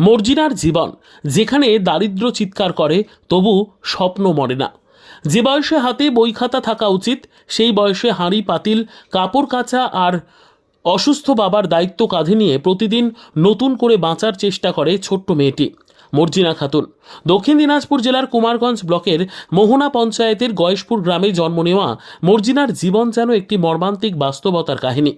মর্জিনার জীবন। যেখানে দারিদ্র চিৎকার করে, তবু স্বপ্ন মরে না। যে বয়সে হাতে বই খাতা থাকা উচিত, সেই বয়সে হাঁড়ি, পাতিল, কাপড় কাচা আর অসুস্থ বাবার দায়িত্ব কাঁধে নিয়ে প্রতিদিন নতুন করে বাঁচার চেষ্টা করে ছোট্ট মেয়েটি। মর্জিনা খাতুন। দক্ষিণ দিনাজপুর জেলার কুমারগঞ্জ ব্লকের মোহনা পঞ্চায়েতের গয়েশপুর গ্রামে জন্ম নেওয়া মর্জিনার জীবন যেন একটি মর্মান্তিক বাস্তবতার কাহিনী।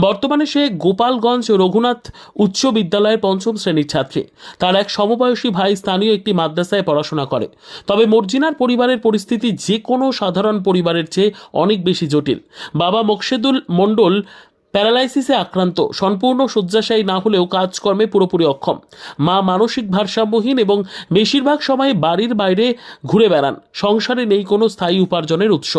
বর্তমানে সে গোপালগঞ্জ রঘুনাথ উচ্চ বিদ্যালয়ের পঞ্চম শ্রেণির ছাত্রী। তার এক সমবয়সী ভাই স্থানীয় একটি মাদ্রাসায় পড়াশোনা করে। তবে মর্জিনার পরিবারের পরিস্থিতি যে কোনো সাধারণ পরিবারের চেয়ে অনেক বেশি জটিল। বাবা মোকশেদুল মণ্ডল প্যারালাইসিসে আক্রান্ত, সম্পূর্ণ শয্যাশায়ী না হলেও কাজকর্মে পুরোপুরি অক্ষম। মা মানসিক ভারসাম্যহীন এবং বেশিরভাগ সময় বাড়ির বাইরে ঘুরে বেড়ান। সংসারে নেই কোনো স্থায়ী উপার্জনের উৎস।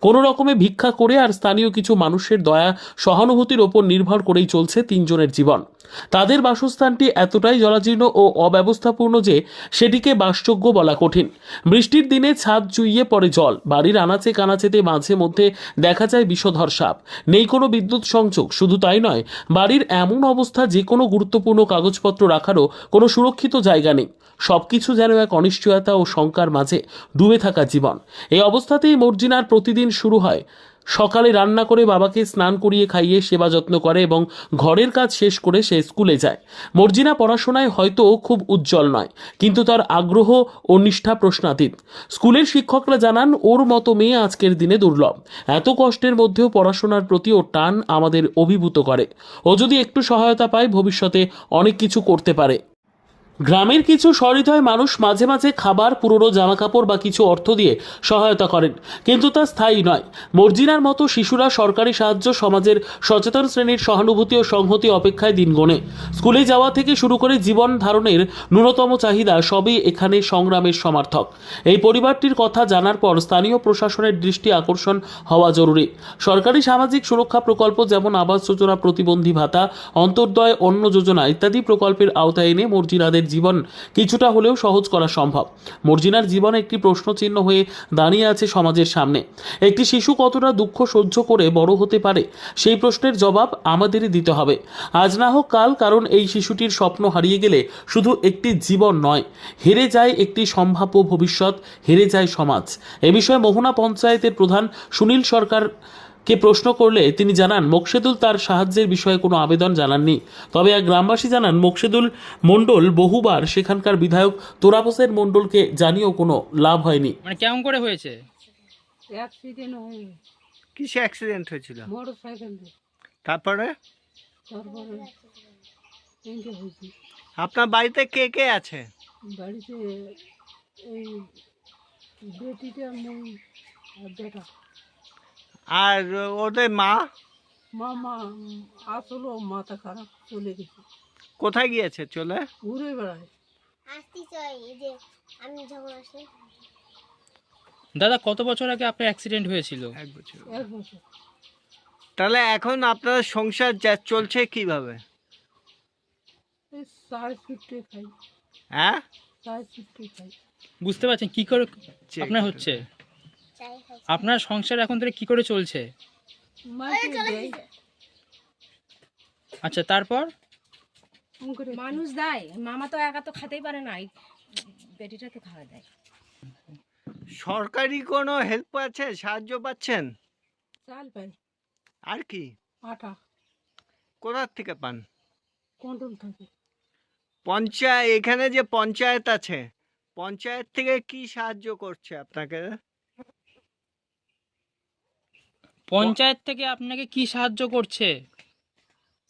কোনো রকমে ভিক্ষা করে আর স্থানীয় কিছু মানুষের দয়া, সহানুভূতির ওপর নির্ভর করেই চলছে তিনজনের জীবন। তাদের বাসস্থানটি এতটাই জরাজীর্ণ ও অব্যবস্থাপূর্ণ যে সেটিকে বাসযোগ্য বলা কঠিন। বৃষ্টির দিনে ছাদ চুইয়ে পড়ে জল। বাড়ির আনাচে কানাচেতে মাঝে মধ্যে দেখা যায় বিষধর সাপ। নেই কোনো বিদ্যুৎ সংযোগ শুধু তাই নয়, বাড়ির এমন অবস্থা যে কোনো গুরুত্বপূর্ণ কাগজপত্র রাখারও কোনো সুরক্ষিত জায়গা নেই। সব কিছু যেন এক অনিশ্চয়তা ও শঙ্কার মাঝে ডুবে থাকা জীবন। এই অবস্থাতেই মর্জিনার প্রতিদিন শুরু হয় সকালে রান্না করে বাবাকে স্নান করিয়ে খাইয়ে সেবা যত্ন করে এবং ঘরের কাজ শেষ করে সে স্কুলে যায়। মর্জিনা পড়াশোনায় হয়তো খুব উজ্জ্বল নয়, কিন্তু তার আগ্রহ ও নিষ্ঠা প্রশ্নাতীত। স্কুলের শিক্ষকরা জানান, ওর মতো মেয়ে আজকের দিনে দুর্লভ। এত কষ্টের মধ্যেও পড়াশোনার প্রতি ওর টান আমাদের অভিভূত করে। ও যদি একটু সহায়তা পায়, ভবিষ্যতে অনেক কিছু করতে পারে। গ্রামের কিছু সহৃদয় মানুষ মাঝে মাঝে খাবার, পুরনো জামাকাপড় বা কিছু অর্থ দিয়ে সহায়তা করেন। কিন্তু তা স্থায়ী নয়। মর্জিনার মতো শিশুরা সরকারি সাহায্য, সমাজের সচেতন শ্রেণির সহানুভূতি ও সংহতি অপেক্ষায় দিন গোনে। স্কুলে যাওয়া থেকে শুরু করে জীবন ধারণের ন্যূনতম চাহিদা সবই এখানে সংগ্রামের সমার্থক। এই পরিবারটির কথা জানার পর স্থানীয় প্রশাসনের দৃষ্টি আকর্ষণ হওয়া জরুরি। সরকারি সামাজিক সুরক্ষা প্রকল্প যেমন আবাস যোজনা, প্রতিবন্ধী ভাতা, অন্তর্দয়, অন্ন যোজনা ইত্যাদি প্রকল্পের আওতায় এনে মর্জিনাদের জীবন কিছুটা হলেও সহজ করা সম্ভব। মর্জিনার জীবন একটি প্রশ্নচিহ্ন হয়ে দাঁড়িয়ে আছে সমাজের সামনে। একটি শিশু কতটা দুঃখ সহ্য করে বড় হতে পারে? সেই প্রশ্নের জবাব আমাদেরই দিতে হবে। আজ না হোক কাল, কারণ এই শিশুটির স্বপ্ন হারিয়ে গেলে শুধু একটি জীবন নয়, হেরে যায় একটি সম্ভাব্য ভবিষ্যৎ, হেরে যায় সমাজ। এ বিষয়ে মোহনা পঞ্চায়েতের প্রধান সুনীল সরকার কে প্রশ্ন করলে তিনি জানান মোকশেদুল তার সাহায্যের বিষয়ে কোনো আবেদন জানাননি। তবে এক গ্রামবাসী জানান মোকশেদুল মণ্ডল বহুবার সেখানকার বিধায়ক তোরাব হোসেন মণ্ডলকে জানিয়েও কোনো লাভ হয়নি। মানে কেমন করে হয়েছে? অ্যাক্সিডেন্ট হয়ে কিসে অ্যাক্সিডেন্ট হয়েছিল? মোটর সাইকেল দিয়ে তারপরে হয়েছে। আপনার বাড়িতে কে কে আছে? বাড়িতে এই বেটিটা আর বেটা। আর ওদের মা? মামা আসলো মাথা খারাপ চলে গেছে। কোথায় গিয়েছে? চলে? ঘুরে বেড়ায়। আসতে চাই এই যে আমি যখন আসি দাদা কত বছর আগে আপনার অ্যাক্সিডেন্ট হয়েছিল? এক বছর। এক বছর। তাহলে এখন আপনার সংসার যা- চলছে কীভাবে? হ্যাঁ? বুঝতে পারছেন কি করে আপনার হচ্ছে? আপনার সংসার এখন থেকে কি করে চলছে? আচ্ছা তারপর? মানুষ দেয় মামা তো একা তো খেতেই পারে না বেটিটাকে খাওয়া দেয়। সরকারি কোনো হেল্প আছে সাহায্য পাচ্ছেন? চাল পাই। আর কি? আটা। কোথার থেকে পান? কন্ট্রোল থাকে। পঞ্চায়েত এখানে যে পঞ্চায়েত আছে পঞ্চায়েত থেকে কি সাহায্য করছে আপনাকে? পঞ্চায়েত থেকে আপনাকে কি সাহায্য করছে?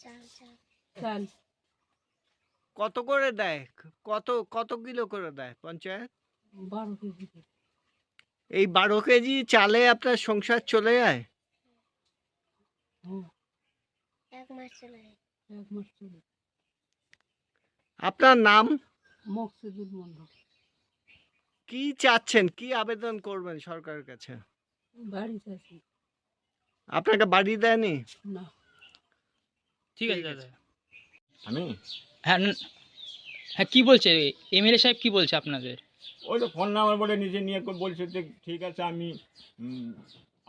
চাল। চাল চাল কত করে দেয়? কত কত কিলো করে দেয় পঞ্চায়েত। এই বারো কেজি চালে আপনার সংসার চলে যায়? হ্যাঁ। এক মাস চলে যায়। এক মাস চলে আপনার নাম? কি চাচ্ছেন? কি আবেদন করবেন সরকারের কাছে? বাড়িতে আছি। আপনাকে বাড়ি দেয়নি? না। ঠিক আছে দাদা। আমি? হ্যাঁ হ্যাঁ কি বলছে? এমএলএ সাহেব কি বলছে আপনাদের? ওই তো ফোন নাম্বার বলে নিজে নিয়ে বলছে যে ঠিক আছে আমি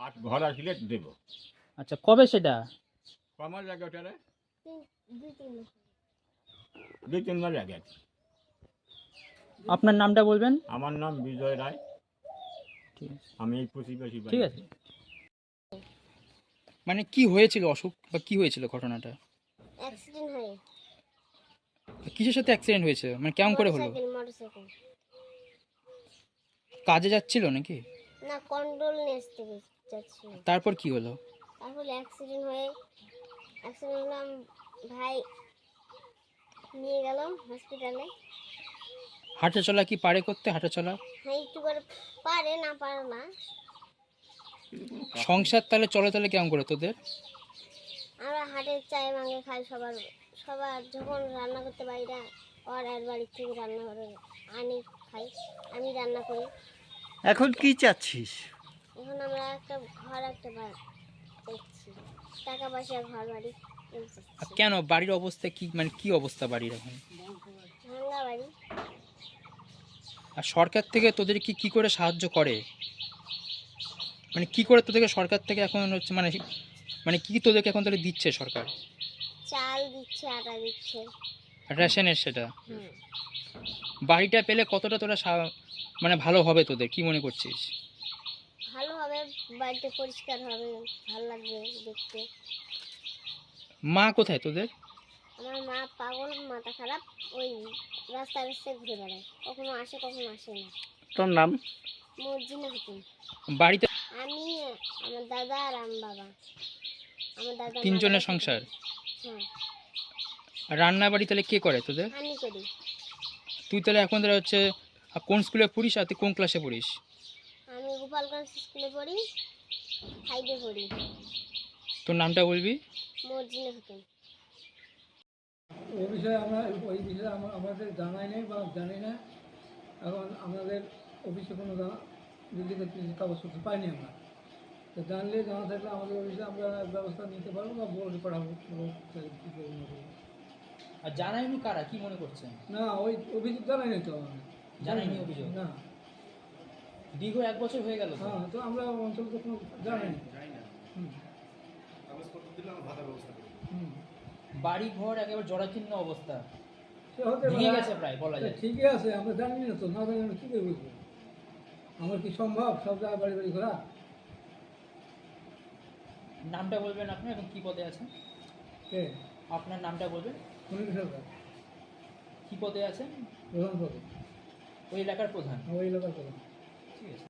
আস ঘর আসলে দেবো। আচ্ছা কবে সেটা? কমার লাগে ওটারে তিন দুই তিন মাস দুই তিন মাস আগে আপনার নামটা বলবেন? আমার নাম বিজয় রায়। ঠিক আছে। আমি এই প্রতিবেশী। ঠিক আছে। মানে কি হয়েছিল অসুখ বা কি হয়েছিল ঘটনাটা? অ্যাক্সিডেন্ট হয়ে। কিসের সাথে অ্যাক্সিডেন্ট হয়েছে? মানে কেমন করে হলো? কাজে যাচ্ছিল নাকি? না কন্ট্রোল নেসতে যাচ্ছিল। তারপর কি হলো? তারপরে অ্যাক্সিডেন্ট হয়ে অ্যাক্সিডেন্ট হলাম ভাই নিয়ে গেল হসপিটালে হাঁটা চলা কি পারে করতে? হাঁটা চলা হ্যাঁ একটু করে পারে না পারে না। সংসার তাহলে চলে তাহলে কেমন করে তোদের? আমরা হাটের চায় মাঙ্গে খাই সবার সবার যখন রান্না করতে পারি না ওর আর বাড়ির থেকে রান্না করে আনি খাই আমি রান্না করি। এখন কি চাচ্ছিস? এখন আমরা একটা ঘর একটা বা- টাকা পয়সা ঘর বাড়ি চাচ্ছি। কেন? বাড়ির অবস্থা কি? মানে কি অবস্থা বাড়ির এখন? ভাঙ্গা বাড়ি। আর সরকার থেকে তোদের কি কি করে সাহায্য করে? মানে কি করে তোদেরকে সরকার থেকে এখন হচ্ছে মানে মানে কি কি তোদেরকে এখন তাহলে দিচ্ছে সরকার? চাল দিচ্ছে আটা দিচ্ছে। রেশনের সেটা? বাড়িটা পেলে কতটা তোরা সা- মানে ভালো হবে তোদের? কি মনে করছিস? ভালো হবে বাড়িটা পরিষ্কার হবে ভালো লাগবে দেখতে। মা কোথায় তোদের? আমার মা পাগল মাথা খারাপ ওই রাস্তায় রাস্তায় ঘুরে বেড়ায়। কখনো আসে কখনো আসে না। তোর নাম? মর্জিনা হতুন বাড়িতে আমার দাদা আর আমার বাবা। আমার দাদা তিনজনের সংসার? হ্যাঁ। আর রান্না বাড়ি তাহলে কে করে তোদের? আমি করি। তুই তাহলে এখন তাহলে হচ্ছে কোন স্কুলে পড়িস আর তুই কোন ক্লাসে পড়িস? আমি গোপালগঞ্জ স্কুলে পড়ি ফাইভে পড়ি। তোর নামটা বলবি? মর্জিনা বিষয়ে আমরা ওই বিষয়ে আমা- আমাদের জানাই নেই বা জানি না। এখন আমাদের অফিসে কোনো কিছু কাগজপত্র পাইনি আমরা। তো জানলে জানা থাকলে আমাদের অফিসে আমরা ব্যবস্থা নিতে পারব বা বলে পাঠাবো কী করব আর জানাইনি কারা? কি মনে করছেন? না ওই অভিযোগ জানাই নেই তো জানাইনি অভিযোগ? না। দীর্ঘ এক বছর হয়ে গেল হ্যাঁ তো আমরা অঞ্চল তো কোনো জানাই নি। হুম। হুম। বাড়ি ঘর একেবারে জরাচীর্ণ অবস্থা। সে হতে ভেঙে গেছে প্রায় বলা যায়। ঠিকই আছে আমরা জানি না তো না জানি আমরা কী করে বুঝব। আমার কি সম্ভব সব জায়গায় বাড়ি বাড়ি ঘোরা? নামটা বলবেন আপনি এখন কী পদে আছেন? কে? আপনার নামটা বলবেন। সুনীল সরকার কী পদে আছেন? প্রধান পদে। ওই এলাকার প্রধান। ওই এলাকার প্রধান। ঠিক আছে।